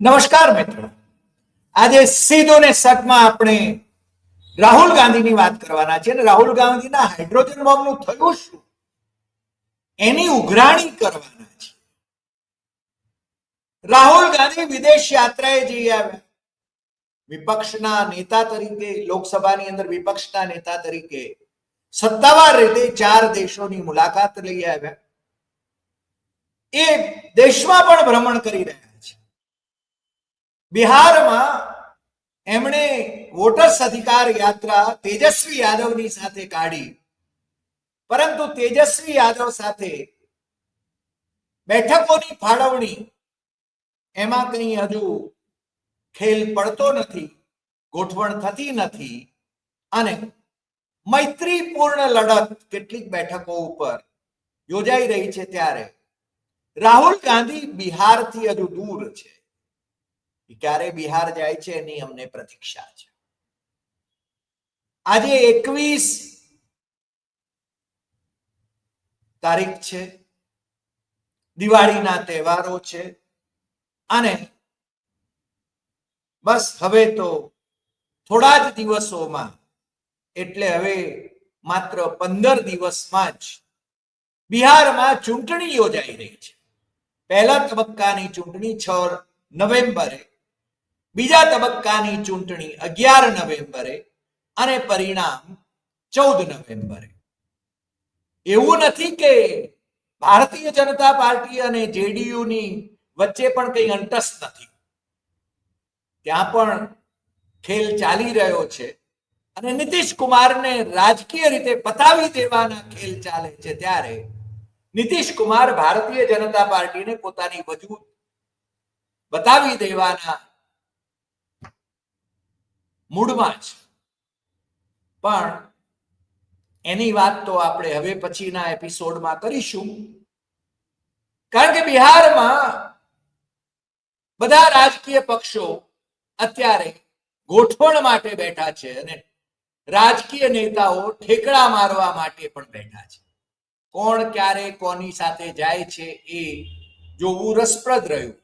નમસ્કાર મિત્રો. આજે સીધો ને સટમાં આપણે રાહુલ ગાંધીની વાત કરવાના છે અને રાહુલ ગાંધીના હાઇડ્રોજન બોમ્બનું થયું શું? એની ઉઘરાણી કરવાના છે. રાહુલ ગાંધી વિદેશ યાત્રાએ જઈ આવ્યા. વિપક્ષના નેતા તરીકે, લોકસભાની અંદર વિપક્ષના નેતા તરીકે સત્તાવાર રીતે ચાર દેશોની મુલાકાત લઈ આવ્યા. એ દેશમાં પણ ભ્રમણ કરી રહ્યા બિહારમાં એમણે વોટર્સ અધિકાર યાત્રા તેજસ્વી યાદવની સાથે કાઢી. પરંતુ તેજસ્વી યાદવ સાથે બેઠકોની ફાળવણી એમાં કંઈ હજુ ખેલ પડતો નથી, ગોઠવણ થતી નથી અને મૈત્રીપૂર્ણ લડત કેટલીક બેઠકો ઉપર યોજાઈ રહી છે ત્યારે. રાહુલ ગાંધી બિહારથી હજુ દૂર છે. ક્યારે બિહાર જાય છે એની અમને પ્રતીક્ષા છે. આજે એકવીસ તારીખ છે. દિવાળીના તહેવારો છે. અને બસ હવે તો થોડા જ દિવસોમાં, એટલે હવે માત્ર પંદર દિવસમાં જ બિહારમાં ચૂંટણી યોજાઈ રહી છે. પહેલા તબક્કાની ચૂંટણી છ નવેમ્બરે બીજા તબક્કાની ચૂંટણી અગિયાર નવેમ્બરે અને પરિણામ ચૌદ નવેમ્બરે. એવું નથી કે ભારતીય જનતા પાર્ટી અને જેડીયુની વચ્ચે પણ કંઈ અંટસ નથી. ત્યાં પણ ખેલ ચાલી રહ્યો છે અને નીતિશ કુમારને રાજકીય રીતે પતાવી દેવાના ખેલ ચાલે છે ત્યારે નીતિશ કુમાર ભારતીય જનતા પાર્ટીને પોતાની વજૂદ બતાવી દેવાના મૂડમાં જ. પણ એની વાત તો આપણે હવે પછીના એપિસોડમાં કરીશું. કારણ કે બિહારમાં બધા રાજકીય પક્ષો અત્યારે ગોઠવણ માટે બેઠા છે અને રાજકીય નેતાઓ ઠેકડા મારવા માટે પણ બેઠા છે. કોણ ક્યારે કોની સાથે જાય છે એ જોવું રસપ્રદ રહ્યું.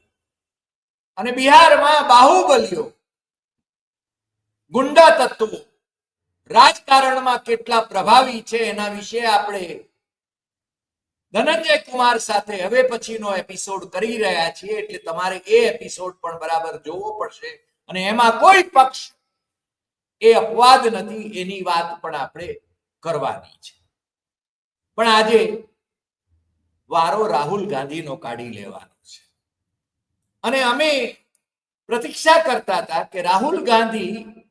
અને બિહારમાં બાહુબલીઓ ગુંડા તત્વો. રાજકારણમાં કેટલા પ્રભાવી છે એના વિશે આપણે ધનંજય કુમાર સાથે હવે પછીનો એપિસોડ કરી રહ્યા છીએ એટલે તમારે એ એપિસોડ પણ બરાબર જોવો પડશે અને એમાં કોઈ પક્ષ એ અપવાદ નથી એની વાત પણ આપણે કરવાની છે. પણ આજે વારો રાહુલ ગાંધીનો કાઢી લેવાનો છે. અને અમે પ્રતીક્ષા કરતા હતા કે રાહુલ ગાંધી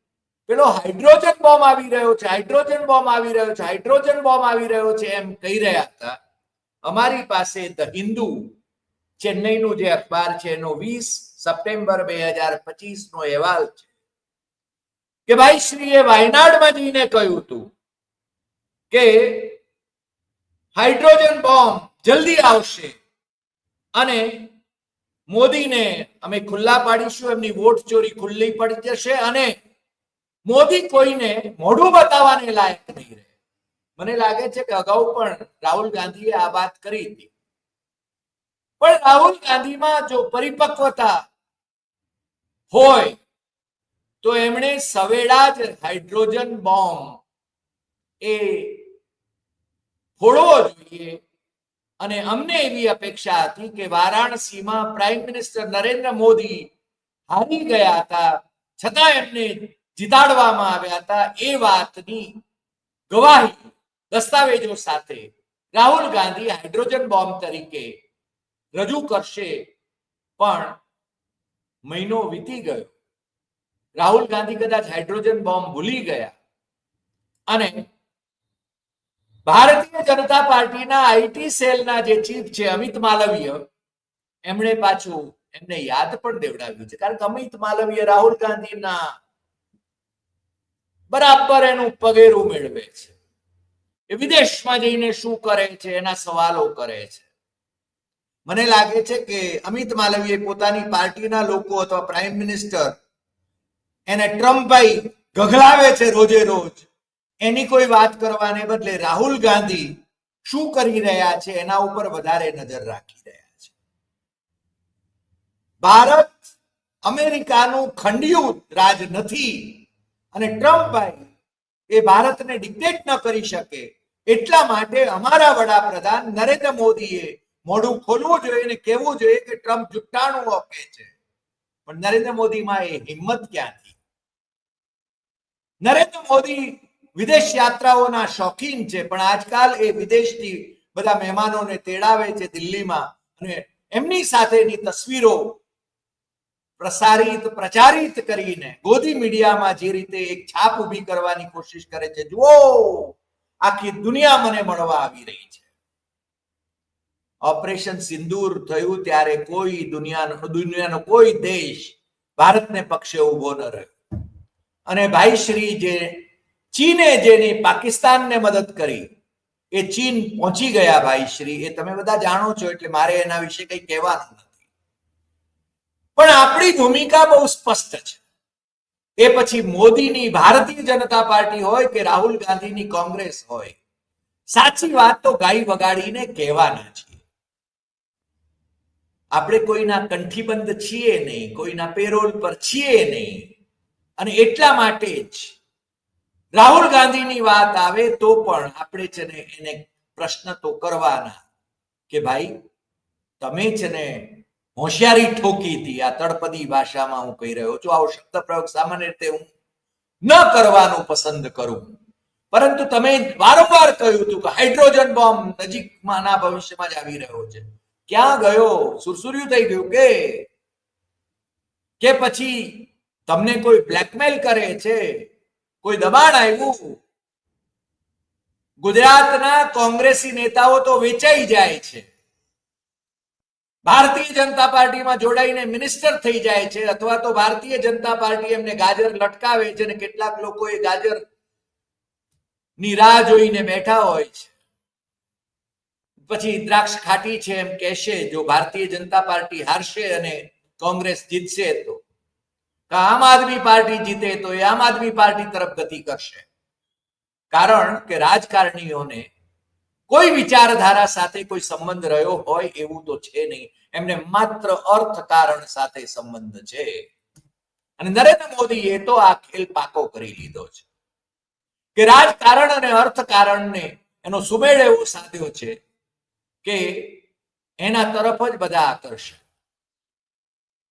પેલો હાઇડ્રોજન બોમ્બ આવી રહ્યો છે, હાઇડ્રોજન બોમ્બ આવી રહ્યો છે, હાઇડ્રોજન બોમ્બ આવી રહ્યો છે એમ કહી રહ્યા હતા. અમારી પાસે ધ હિન્દુ ચેન્નઈનું જે અખબાર છે, એનો વીસ સપ્ટેમ્બર બે હજાર પચીસ નો અહેવાલ છે કે ભાઈ શ્રીએ વાયનાડમાં જઈને કહ્યું હતું કે હાઇડ્રોજન બોમ્બ જલ્દી આવશે અને મોદીને અમે ખુલ્લા પાડીશું, એમની વોટ ચોરી ખુલ્લી પડી જશે અને મોદી કોઈને મોઢું બતાવવાને લાયક નહીં રહે. મને લાગે છે કે અગાઉ પણ રાહુલ ગાંધીએ આ વાત કરી હતી. પણ રાહુલ ગાંધીમાં જો પરિપક્વતા હોય, તો એમણે સવેડા જ હાઇડ્રોજન બોમ્બ એ ફોડવો જોઈએ. અને અમને એવી અપેક્ષા હતી કે વારાણસીમાં પ્રાઇમ મિનિસ્ટર નરેન્દ્ર મોદી હારી ગયા હતા. છતાં એમને જીતાડવામાં આવ્યા હતા એ વાતની ગવાહી દસ્તાવેજો સાથે રાહુલ ગાંધી હાઇડ્રોજન બોમ્બ તરીકે રજૂ કરશે પણ મહિનો વીતી ગયો. રાહુલ ગાંધી કદાચ હાઇડ્રોજન બોમ્બ ભૂલી ગયા અને ભારતીય જનતા પાર્ટીના આઈટી સેલના જે ચીફ છે અમિત માલવીય, એમણે પાછું એમને યાદ પણ દેવડાવ્યું છે. કારણ કે અમિત માલવીય રાહુલ ગાંધીના બરાબર એનું પગેરું મેળવે છે. એ વિદેશમાં જઈને શું કરે છે, એના સવાલો કરે છે. મને લાગે છે કે અમિત માલવીએ પોતાની પાર્ટીના લોકો અથવા પ્રાઇમ મિનિસ્ટર એને ટ્રમ્પભાઈ ગઘલાવે છે રોજે રોજ. એની કોઈ વાત કરવાને બદલે રાહુલ ગાંધી શું કરી રહ્યા છે, એના ઉપર વધારે નજર રાખી રહ્યા છે. ભારત અમેરિકાનું ખંડિયું રાજ નથી. અને ટ્રમ્પભાઈ એ ભારતને ડિક્ટેટ ન કરી શકે એટલા માટે અમારા વડાપ્રધાન નરેન્દ્ર મોદીએ મોઢું ખોલવું જોઈએ અને કહેવું જોઈએ કે ટ્રમ્પ જુટાણું આપે છે. પણ નરેન્દ્ર મોદીમાં એ હિંમત ક્યાંથી? નરેન્દ્ર મોદી વિદેશ યાત્રાઓના શોખીન છે, પણ આજકાલ એ વિદેશથી બધા મહેમાનોને તેડાવે છે દિલ્હીમાં અને એમની સાથેની તસવીરો પ્રસારિત, પ્રચારિત કરીને ગોદી મીડિયામાં જે રીતે એક છાપ ઊભી કરવાની કોશિશ કરે છે, જુઓ, આખી દુનિયા મને મળવા આવી રહી છે. ઓપરેશન સિંદૂર થયું ત્યારે કોઈ દુનિયાનો દુનિયાનો કોઈ દેશ ભારતને પક્ષે ઊભો ન રહ્યો. અને ભાઈ શ્રી જે ચીને જેની પાકિસ્તાનને મદદ કરી, એ ચીન પહોંચી ગયા ભાઈ શ્રી. એ તમે બધા જાણો છો, એટલે મારે એના વિશે કંઈ કહેવાનું નથી. પણ આપણી ભૂમિકા બહુ સ્પષ્ટ છે. એ પછી મોદીની ભારતીય જનતા પાર્ટી હોય કે રાહુલ ગાંધીની કોંગ્રેસ હોય, સાચી વાત તો ગાય વગાડીને કહેવાના છીએ. આપણે કોઈના કંઠીબંધ છીએ નહીં, કોઈના પેરોલ પર છીએ નહીં, અને એટલા માટે જ રાહુલ ગાંધીની વાત આવે તો પણ આપણે છે ને એને પ્રશ્ન તો કરવાના કે ભાઈ, તમે છે ને હોશિયારી ઠોકી હતી. આ તળપદી ભાષામાં હું કહી રહ્યો છું, આવો શબ્દ પ્રયોગ સામાન્ય રીતે હું ન કરવાનું પસંદ કરું. પરંતુ તમે વારંવાર કહ્યું હતું કે હાઇડ્રોજન બોમ્બ નજીકમાંના ભવિષ્યમાં જ આવી રહ્યો છે. ક્યાં ગયો? સુરસુર્યું થઈ ગયું કે? કે પછી તમને કોઈ બ્લેકમેલ કરે છે? કોઈ દબાણ આવ્યું? ગુજરાતના કોંગ્રેસી નેતાઓ તો વેચાઈ જાય છે. ભારતીય જનતા પાર્ટીમાં જોડાઈને મિનિસ્ટર થઈ જાય છે અથવા તો ભારતીય જનતા પાર્ટી એમને ગાજર લટકાવે છે અને કેટલાક લોકો એ ગાજરની રાહ જોઈને બેઠા હોય છે. પછી દ્રાક્ષ ખાટી છે એમ કહેશે, જો ભારતીય જનતા પાર્ટી હારશે અને કોંગ્રેસ જીતશે તો આમ આદમી પાર્ટી જીતે તો એ આમ આદમી પાર્ટી તરફ ગતિ કરશે. કારણ કે રાજકારણીઓને કોઈ વિચારધારા સાથે કોઈ સંબંધ રહ્યો હોય એવું તો છે નહીં. એમને માત્ર અર્થકારણ સાથે સંબંધ છે. અને નરેન્દ્ર મોદીએ તો આ ખેલ પાકો કરી લીધો છે. કે રાજકારણ અને અર્થકારણને એનો સુમેળ એવો સાધ્યો છે કે એના તરફ જ બધા આકર્ષે.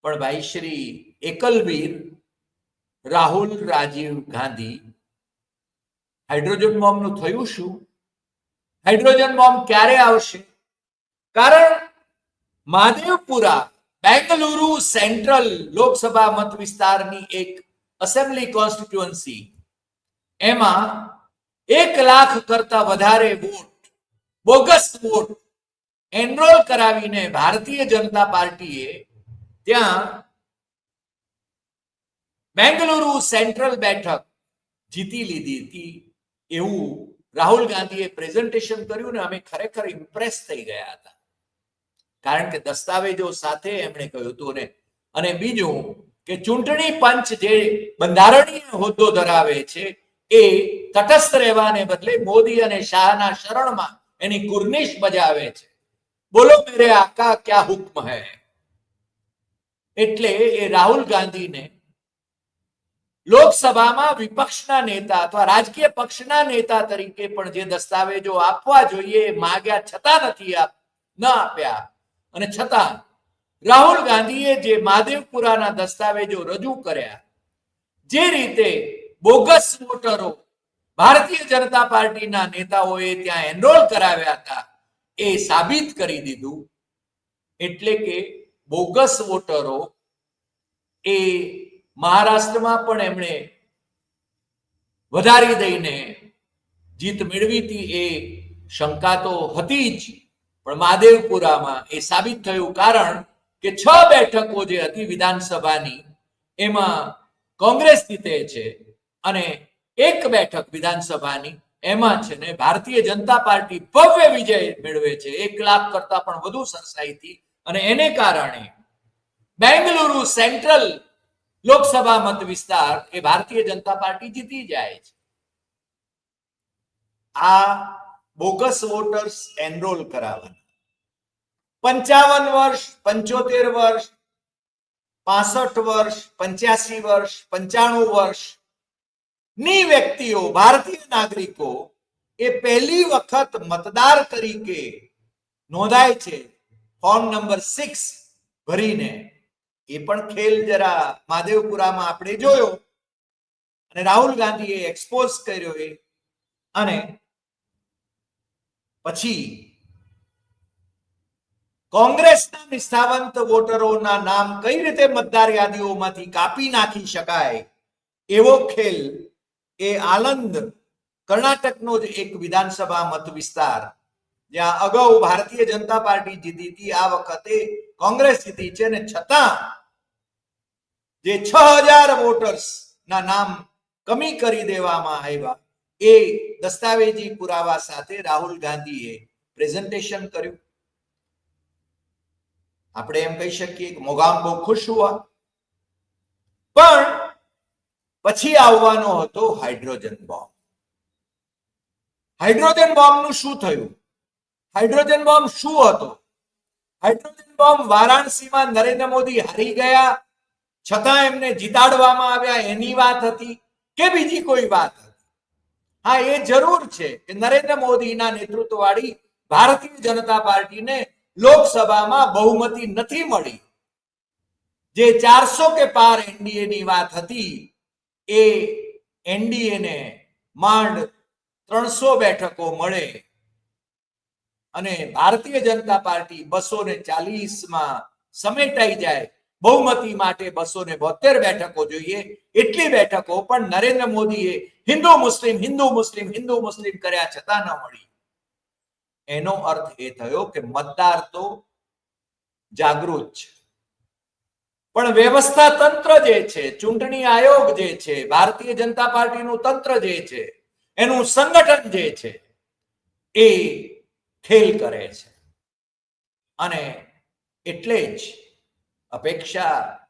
પણ ભાઈ શ્રી એકલવીર, રાહુલ, રાજીવ ગાંધી, હાઇડ્રોજન બોમ્બનું થયું શું? હાઇડ્રોજન બોમ્બ ક્યારે આવશે? કારણ મહાદેવપુરા, બેંગલુરુ સેન્ટ્રલ લોકસભા મત વિસ્તારની એક અસેમ્બલી કોન્સ્ટિટ્યુઅન્સી એમાં એક લાખ કરતા વધારે વોટ બોગસ વોટ એનરોલ કરાવીને ભારતીય જનતા પાર્ટીએ ત્યાં બેંગલુરુ સેન્ટ્રલ બેઠક જીતી લીધી હતી એવું રાહુલ ગાંધીએ પ્રેઝન્ટેશન કર્યું ને અમે ખરેખર ઇમ્પ્રેસ થઈ ગયા હતા. કારણ કે દસ્તાવેજો સાથે એમણે કહ્યું હતું ને, અને બીજું કે ચૂંટણી પંચ જે બંધારણીય હોદ્દો ધરાવે છે, એ તટસ્થ રહેવાને બદલે મોદી અને શાહના શરણમાં એની કુર્નિશ બજાવે છે. બોલો મેરે આકા ક્યાં હુકમ હૈ? એટલે એ રાહુલ ગાંધીને લોકસભામાં વિપક્ષના નેતા અથવા રાજકીય પક્ષના નેતા તરીકે પણ જે દસ્તાવેજો આપવા જોઈએ માગ્યા છતાં નથી ન આપ્યા. અને છતાં રાહુલ ગાંધીએ જે મહાદેવપુરાના દસ્તાવેજો રજૂ કર્યા, જે રીતે બોગસ વોટરો ભારતીય જનતા પાર્ટીના નેતાઓએ ત્યાં એનરોલ કરાવ્યા હતા, એ સાબિત કરી દીધું. એટલે કે બોગસ વોટરો એ મહારાષ્ટ્રમાં પણ એમણે વધારી દઈને જીત મેળવી હતી એ શંકા તો હતી જ. પણ મહાદેવપુરામાં એ સાબિત થયું કારણ કે છ બેઠકો જે હતી વિધાનસભાની, એમાં કોંગ્રેસ જીતે છે અને એક બેઠક વિધાનસભાની, એમાં છે ને ભારતીય જનતા પાર્ટી ભવ્ય વિજય મેળવે છે. એક લાખ કરતા પણ વધુ સરસાઈથી અને એને કારણે બેંગલુરુ સેન્ટ્રલ લોકસભા મત વિસ્તાર એ ભારતીય જનતા પાર્ટી જીતી જાય છે આ બોગસ વોટર્સ એનરોલ કરાવવાના પંચાવન વર્ષ પંચોતેર વર્ષ પાસઠ વર્ષ પંચ્યાસી વર્ષ પંચાણું વર્ષની વ્યક્તિઓ ભારતીય નાગરિકો એ પહેલી વખત મતદાર તરીકે નોંધાય છે ફોર્મ નંબર સિક્સ ભરીને એ પણ ખેલ જરા મહાદેવપુરામાં આપણે જોયો. અને રાહુલ ગાંધીએ એક્સપોઝ કર્યો એ. અને પછી કોંગ્રેસના નિષ્ઠાવંત વોટરોના નામ કઈ રીતે મતદાર યાદીઓમાંથી કાપી નાખી શકાય? એવો ખેલ એ આનંદ કર્ણાટકનો જ એક વિધાનસભા મત વિસ્તાર, જ્યાં અગાઉ ભારતીય જનતા પાર્ટી જીતી હતી. આ વખતે કોંગ્રેસ જીતી છે ને છતાં જે છ હજાર વોટર્સ ના નામ કમી કરી દેવામાં આવ્યા, એ દસ્તાવેજી પુરાવા સાથે રાહુલ ગાંધીએ પ્રેઝન્ટેશન કર્યું. આપણે એમ કહી શકીએ કે મોગામ બહુ ખુશ હુઆ. પણ પછી આવવાનો હતો હાઇડ્રોજન બોમ્બ. હાઇડ્રોજન બોમ્બનું શું થયું? હાઇડ્રોજન બોમ્બ શું હતો? હાઇડ્રોજન બોમ્બ વારાણસીમાં નરેન્દ્ર મોદી હારી ગયા છતાં એમને જીતાડવામાં આવ્યા, એની વાત હતી કે બીજી કોઈ વાત હતી? હા, એ જરૂર છે કે નરેન્દ્ર મોદીના નેતૃત્વવાળી ભારતીય જનતા પાર્ટીને લોકસભામાં બહુમતી નથી મળી. જે ચારસો કે પાર એનડીએ ની વાત હતી, એ એનડીએ ને માંડ ત્રણસો બેઠકો મળે અને ભારતીય જનતા પાર્ટી બસો ને ચાલીસમાં સમેટાઈ જાય બહુમતી માટે બસો ને બોતેર બેઠકો જોઈએ. એટલી બેઠકો પણ નરેન્દ્ર મોદીએ હિન્દુ મુસ્લિમ હિન્દુ મુસ્લિમ હિન્દુ મુસ્લિમ કર્યા છતાં ન મળી. એનો અર્થ એ થયો કે મતદાર તો જાગૃત છે. પણ વ્યવસ્થા તંત્ર જે છે, ચૂંટણી આયોગ જે છે, ભારતીય જનતા પાર્ટીનું તંત્ર જે છે, એનું સંગઠન જે છે, એ ખેલ કરે છે. અને એટલે જ અપેક્ષા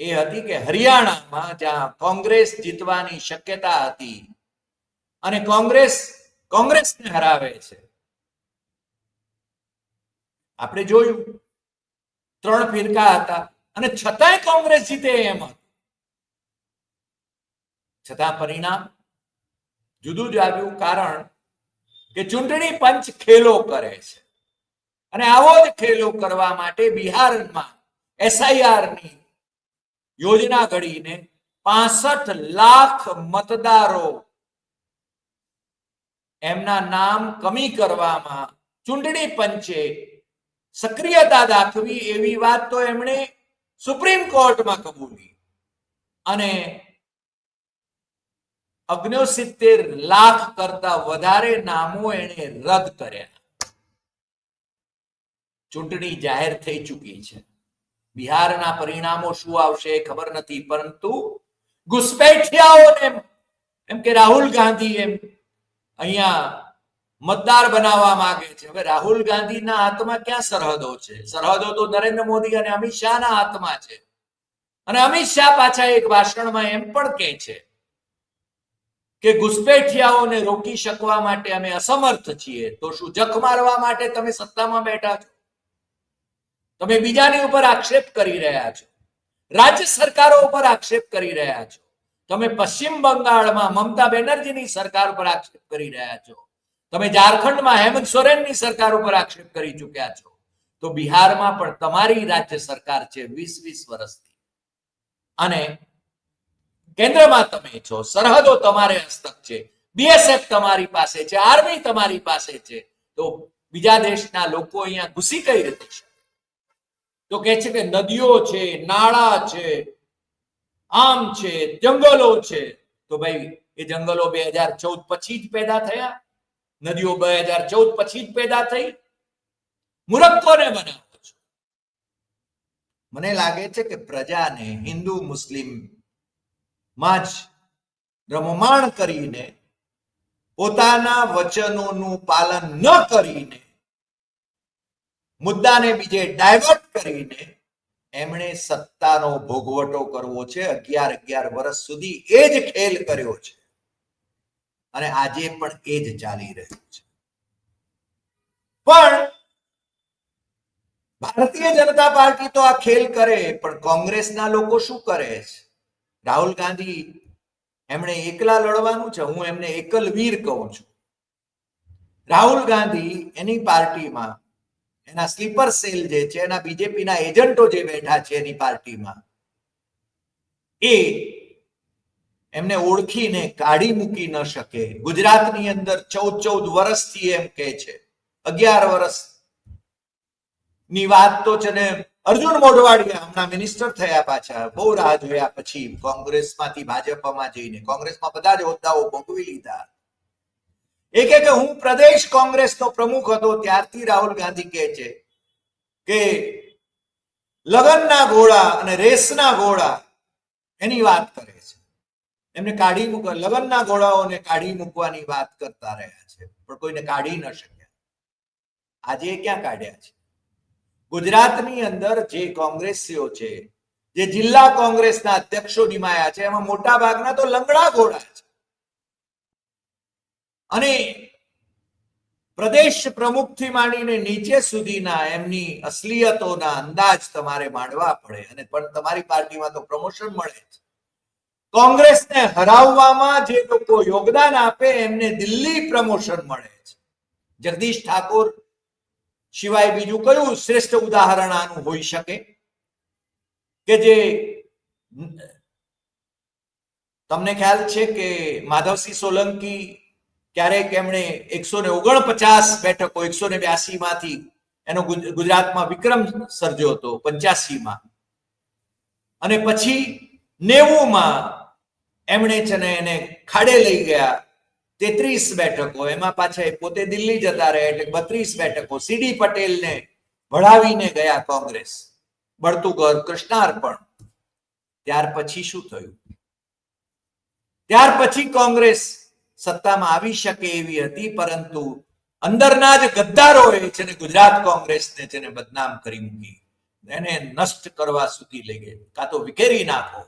એ હતી કે હરિયાણામાં જ્યાં કોંગ્રેસ જીતવાની શક્યતા હતી અને કોંગ્રેસ કોંગ્રેસને હરાવે છે. આપણે જોયું, ત્રણ ફિરકા હતા અને છતાંય કોંગ્રેસ જીતે એમ છતાં પરિણામ જુદું જ આવ્યું કારણ કે ચૂંટણી પંચ ખેલો કરે છે અને આવો જ ખેલો કરવા માટે બિહારમાં એસઆઈઆરની યોજના ઘડીને પાસઠ લાખ મતદારો એમના નામ કમી કરવામાં ચૂંટણી પંચે સક્રિયતા દાખવી એવી વાત તો એમણે સુપ્રીમ કોર્ટમાં કબૂલી. અને અગ્નોસિત્તેર લાખ કરતા વધારે નામો એણે રદ કર્યા. ચૂંટણી જાહેર થઈ ચૂકી છે. બિહારના પરિણામો શું આવશે ખબર નથી, પરંતુ ઘુસપેઠિયાઓને એમ કે રાહુલ ગાંધી એમ અહીંયા મતદાર બનાવવા માંગે છે. હવે રાહુલ ગાંધીના હાથમાં ક્યાં સરહદો છે? સરહદો તો નરેન્દ્ર મોદી અને અમિત શાહના હાથમાં છે. અને અમિત શાહ પાછા એક ભાષણમાં એમ પણ કહે છે કે ઘુસપેઠિયાઓને રોકી શકવા માટે અમે અસમર્થ છીએ. તો શું જખ મારવા માટે તમે સત્તામાં બેઠા છો? તમે બીજાની ઉપર આક્ષેપ કરી રહ્યા છો. રાજ્ય સરકારો ઉપર આક્ષેપ કરી રહ્યા છો. તમે પશ્ચિમ બંગાળમાં મમતા બેનર્જીની સરકાર ઉપર આક્ષેપ કરી રહ્યા છો. તમે ઝારખંડમાં હેમંત સોરેનની સરકાર ઉપર આક્ષેપ કરી ચૂક્યા છો. તો બિહારમાં પણ તમારી રાજ્ય સરકાર છે વીસ વીસ વર્ષથી. અને કેન્દ્રમાં તમે છો, સરહદો તમારે હસ્તક છે, બીએસએફ તમારી પાસે છે, આર્મી તમારી પાસે છે. તો બીજા દેશના લોકો અહીંયા ઘૂસી કઈ રીતે છે? તો કે છે કે નદીઓ છે, નાળા છે, આમ છે, જંગલો છે. તો ભાઈ, એ જંગલો બે હજાર ચૌદ પછી જ પેદા થયા. નદીઓ બે હજાર ચૌદ પછી જ પેદા થઈ. મૂર્ખ બનાવો છો. મને લાગે છે કે પ્રજાને હિન્દુ, મુસ્લિમમાં જ રમમાણ કરીને પોતાના વચનોનું પાલન ન કરીને મુદ્દાને બીજે ડાયવર્ટ કરીને એમણે સત્તાનો ભોગવટો કરવો છે અગિયાર અગિયાર વર્ષ સુધી એ જ ખેલ કર્યો છે. અને આજે પણ એ જ ચાલી રહ્યું છે. પણ ભારતીય જનતા પાર્ટી તો આ ખેલ કરે, પણ કોંગ્રેસના લોકો શું કરે છે? રાહુલ ગાંધી એમણે એકલા લડવાનું છે, હું એમને એકલ વીર કહું છું. રાહુલ ગાંધી એની પાર્ટીમાં એના સ્લીપર સેલ જે છે, એના બીજેપીના એજન્ટો જે બેઠા છે એની પાર્ટીમાં, એ એમને ઓળખીને કાઢી મૂકી ન શકે. ગુજરાતની અંદર ચૌદ ચૌદ વર્ષથી એમ કે છે. અગિયાર વર્ષની વાત તો છે ને અર્જુન મોઢવાડિયા હમણાં મિનિસ્ટર થયા પાછા. બહુ રાહ જોયા પછી કોંગ્રેસમાંથી, ભાજપમાં જઈને. કોંગ્રેસમાં બધા જ હોદ્દાઓ ભોગવી લીધા. એ કે હું પ્રદેશ કોંગ્રેસનો પ્રમુખ હતો, ત્યારથી રાહુલ ગાંધી કહે છે કે લગનના ઘોડા અને રેસના ઘોડા એની વાત કરે છે. એમને કાઢી મૂકવા, લગનના ઘોડાઓને કાઢી મૂકવાની વાત કરતા રહ્યા છે, પણ કોઈને કાઢી ન શક્યા. આજે ક્યાં કાઢ્યા છે? ગુજરાતની અંદર જે કોંગ્રેસીઓ છે, જે જિલ્લા કોંગ્રેસના અધ્યક્ષો નિમાયા છે, એમાં મોટા ભાગના તો લંગડા ઘોડા છે. અને પ્રદેશ પ્રમુખથી માંડીને નીચે સુધીના એમની અસલિયતોના અંદાજ તમારે માંડવા પડે અને પણ તમારી પાર્ટીમાં તો પ્રમોશન મળે છે કોંગ્રેસને હરાવવામાં જે લોકો યોગદાન આપે એમને દિલ્હી પ્રમોશન મળે છે જગદીશ ઠાકોર સિવાય બીજું કયું શ્રેષ્ઠ ઉદાહરણ આનું હોઈ શકે? કે જે તમને ખ્યાલ છે કે માધવસિંહ સોલંકી ક્યારેક એમણે એકસો ને ઓગણપચાસ બેઠકો, એકસો ને બ્યાસી માંથી એનો ગુજરાતમાં વિક્રમ સર્જ્યો હતો, પંચ્યાસી માં. અને પછી નેવું માં એમણે છે ને એને ખાડે લઈ ગયા, તેત્રીસ બેઠકો, એમાં પાછા પોતે દિલ્હી જતા રહે એટલે બત્રીસ બેઠકો સીડી પટેલને ભળાવીને ગયા કોંગ્રેસ બળતું ઘર કૃષ્ણાર્પણ. ત્યાર પછી શું થયું? ત્યાર પછી કોંગ્રેસ સત્તામાં આવી શકે એવી હતી, પરંતુ અંદરના જ ગદ્દારોએ છે ને ગુજરાત કોંગ્રેસને છે ને બદનામ કરી મૂકી, એને નષ્ટ કરવા સુધી લઈ ગઈ. કાં તો વિકેરી નાખો.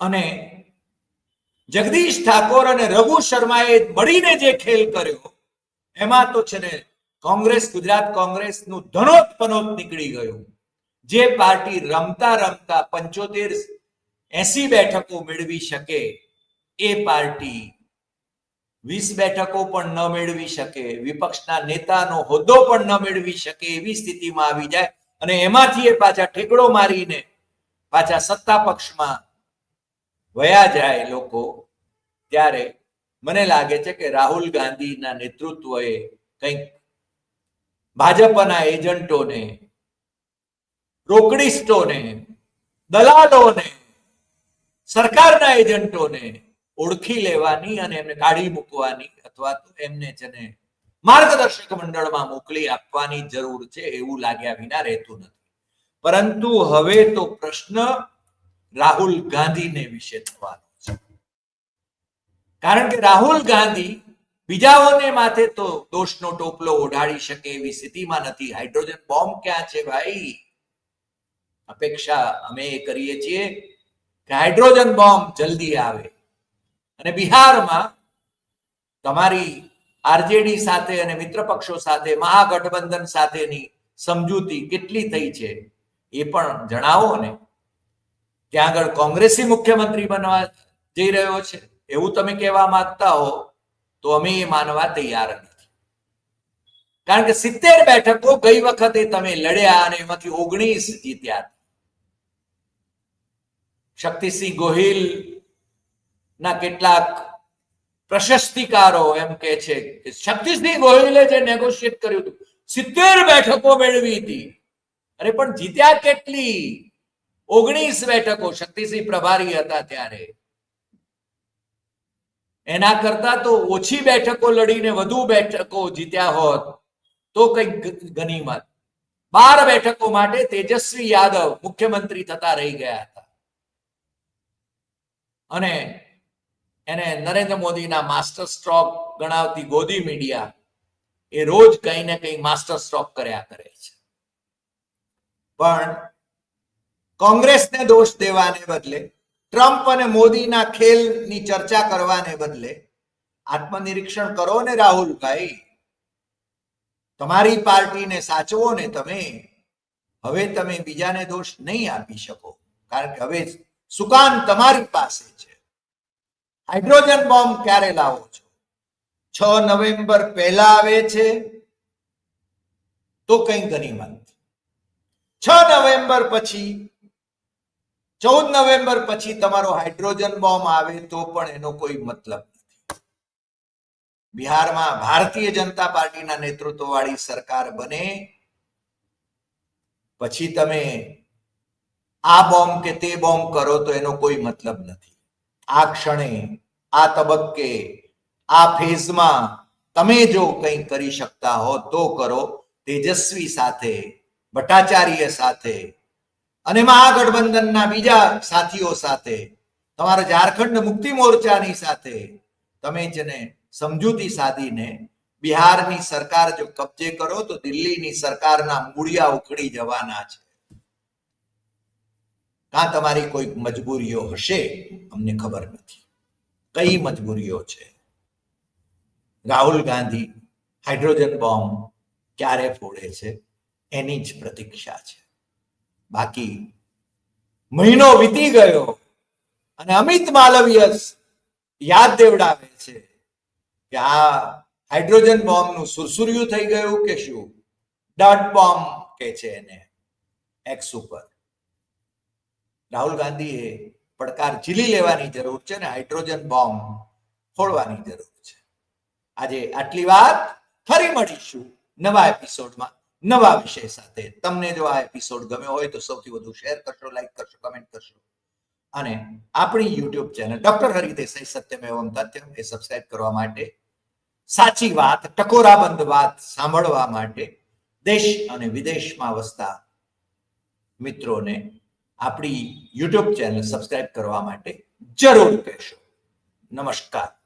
અને જગદીશ ઠાકોર અને રઘુ શર્માએ મળીને જે ખેલ કર્યો, એમાં તો છે ને કોંગ્રેસ, ગુજરાત કોંગ્રેસનું ધનોત પનોત નીકળી ગયું. જે પાર્ટી રમતા રમતા પંચોતેર એસી બેઠકો મેળવી શકે એ પાર્ટી વીસ બેઠકો પણ ન મેળવી શકે, વિપક્ષના નેતાનો હોદ્દો પણ ન મેળવી શકે એવી સ્થિતિમાં આવી જાય અને એમાંથી એ પાછા ઠેકડો મારીને પાછા સત્તા પક્ષમાં વયા જાય લોકો. ત્યારે મને લાગે છે કે રાહુલ ગાંધીના નેતૃત્વએ કંઈક ભાજપના એજન્ટોને, રોકડીસ્ટોને, દલાલોને, સરકારના એજન્ટોને ઓળખી લેવાની અને એમને કાઢી મૂકવાની અથવા તો એમને છે માર્ગદર્શક મંડળમાં મોકલી આપવાની જરૂર છે એવું લાગ્યા વિના રહેતું નથી. પરંતુ હવે તો પ્રશ્ન રાહુલ ગાંધીને વિશે થવાનો છે. કારણ કે રાહુલ ગાંધી બીજાઓને માથે તો દોષનો ટોપલો ઓઢાડી શકે એવી સ્થિતિમાં નથી. હાઇડ્રોજન બોમ્બ ક્યાં છે ભાઈ? અપેક્ષા અમે એ કરીએ છીએ કે હાઇડ્રોજન બોમ્બ જલ્દી આવે. અને બિહારમાં તમારી આરજેડી સાથે અને મિત્ર પક્ષો સાથે, મહાગઠબંધન સાથેની સમજૂતી કેટલી થઈ છે એ પણ જણાવો ને. ત્યાં આગળ કોંગ્રેસી મુખ્યમંત્રી બનવા જઈ રહ્યો છે, એવું તમે કહેવા માંગતા હો, તો અમે એ માનવા તૈયાર નથી. કારણ કે સિત્તેર બેઠકો ગઈ વખતે તમે લડ્યા અને એમાંથી ઓગણીસ જીત્યા. શક્તિસિંહ ગોહિલ ના કેટલાક પ્રશસ્તિકારો એમ કે છે કે શક્તિસિંહ ગોહિલે જે નેગોશિયેટ કર્યું હતું, સિત્તેર બેઠકો મેળવી હતી. અરે પણ જીત્યા કેટલી? ઓગણીસ બેઠકો શક્તિસિંહ પ્રભારી હતા ત્યારે. એના કરતા તો ઓછી બેઠકો લડીને વધુ બેઠકો જીત્યા હોત, તો કંઈક ગનીમત. બાર બેઠકો માટે તેજસ્વી યાદવ મુખ્યમંત્રી થતા રહી ગયા હતા. અને એને નરેન્દ્ર મોદીના માસ્ટર સ્ટ્રોક ગણાવતી ગોદી મીડિયા એ રોજ કંઈ ને કંઈ માસ્ટર સ્ટ્રોક કર્યા કરે છે. પણ કોંગ્રેસને દોષ દેવાને બદલે, ટ્રમ્પ અને મોદીના ખેલની ચર્ચા કરવાને બદલે, આત્મનિરીક્ષણ કરો ને રાહુલભાઈ, તમારી પાર્ટીને સાચવો ને તમે, હવે તમે બીજાને દોષ નહીં આપી શકો. કારણ કે હવે સુકાન તમારી પાસે છે. હાઇડ્રોજન બોમ્બ ક્યારે લાવો છો? છ નવેમ્બર પહેલા આવે છે, તો કઈ ગનીમત છ નવેમ્બર પછી, ચૌદ નવેમ્બર પછી તમારો હાઇડ્રોજન બોમ્બ આવે તો પણ એનો કોઈ મતલબ નથી. બિહારમાં ભારતીય જનતા પાર્ટીના નેતૃત્વ વાળી સરકાર બને, પછી તમે આ બોમ્બ કે તે બોમ્બ કરો તો એનો કોઈ મતલબ નથી. આ ક્ષણે આ તબક્કે, આ ફેઝમાં તમે જો કંઈ કરી શકતા હો, તો કરો તેજસ્વી સાથે, ભટ્ટાચાર્ય સાથે અને મહાગઠબંધનના બીજા સાથીઓ સાથે, તમારા ઝારખંડ મુક્તિ મોરચાની સાથે તમે જેને સમજૂતી સાધીને બિહારની સરકાર જો કબજે કરો, તો દિલ્હીની સરકારના મૂળિયા ઉખડી જવાના છે. કાં તમારી કોઈ મજબૂરીઓ હશે? અમને ખબર નથી. કઈ મજબૂરીઓ છે? રાહુલ ગાંધી હાઇડ્રોજન બોમ્બ ક્યારે ફોડે છે? એની જ પ્રતીક્ષા છે. બાકી મહિનો વીતી ગયો અને અમિત માલવીય યાદ દેવડાવે છે કે આ હાઇડ્રોજન બોમ્બનું સુરસુર્યું થઈ ગયું કે શું? ડટ બોમ્બ કે છે એને? એક્સ ઉપર. રાહુલ ગાંધીએ પડકાર ઝીલી લેવાની જરૂર છે ને હાઇડ્રોજન બોમ્બ ફોડવાની જરૂર છે. આજે આટલી વાત ફરી મળીશું નવા એપિસોડમાં નવા વિષય સાથે. તમને જો આ એપિસોડ ગમ્યો હોય તો સૌથી વધુ શેર કરશો, લાઈક કરશો, કમેન્ટ કરશો. અને આપણી યુટ્યુબ ચેનલ ડોક્ટર હરિદેસાઈ સત્યમ એવમ તથ્યમ એ સબસ્ક્રાઇબ કરવા માટે સાચી વાત, ટકોરાબંધ વાત સાંભળવા માટે દેશ અને વિદેશમાં વસતા મિત્રોને આપણી યુટ્યુબ ચેનલ સબસ્ક્રાઇબ કરવા માટે જરૂર કહેશો. નમસ્કાર.